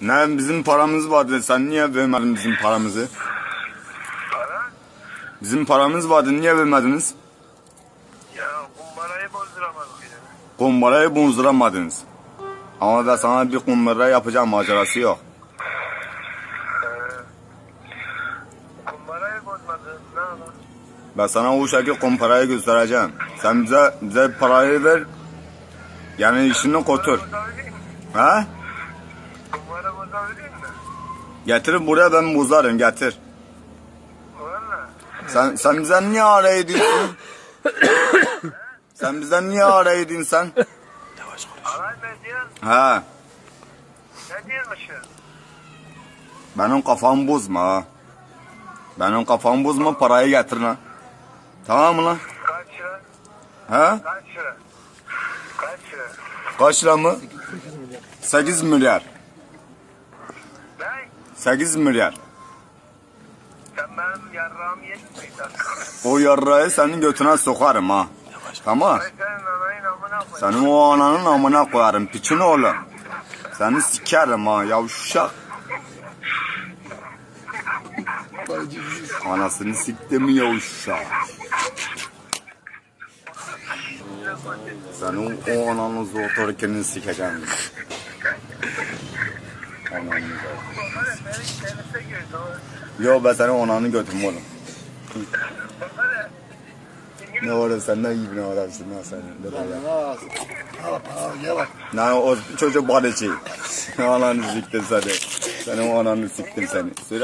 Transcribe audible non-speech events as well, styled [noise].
Ne bizim paramız vardı. Sen niye vermedin bizim paramızı? Para? Bizim paramız vardı. Niye vermediniz? Ya kumbarayı bozduramadık de. Kumbarayı bozduramadınız. Ama ben sana bir kumbara yapacağım macerası yok. Kumbarayı bozmadın. Ne yapalım? Ben sana o şekilde kumparayı göstereceğim. Sen bize, bize parayı ver. Yani işini kotur. Bozabileyim Ha? Kumbara bozabileyim mi? Getir buraya ben bozarım getir. Valla. Sen, sen bize niye ediyorsun? [coughs] sen bize niye ediyorsun sen? Alay mı ediyorsun? Ha, Ne diyormuşsun? benim kafamı bozma ha. Benim kafamı bozma parayı getir lan. Tamam mı lan? Kaç lira? Ha? Kaç lira? Kaç lira? Kaç lira mı? 8 milyar. Ne? 8 milyar. Sen benim yarrağımı yedin mi? O yarrağı senin götüne sokarım ha. Tamam. Senin o ananın amına koyarım piçin oğlum. Seni sikerim ha yavşak. Anasını siktim yavşak. Senin o ananı zotorken sikeceğim. Ananı da. Kumbara senin tenise girdi. o. Yo ben senin ananı götürüm oğlum. Ne olur sen ne iyi bir adamsın lan sen. Ne o çocuk bariçi. [laughs] Ananı siktim seni. Senin ananı siktim seni. Söyle.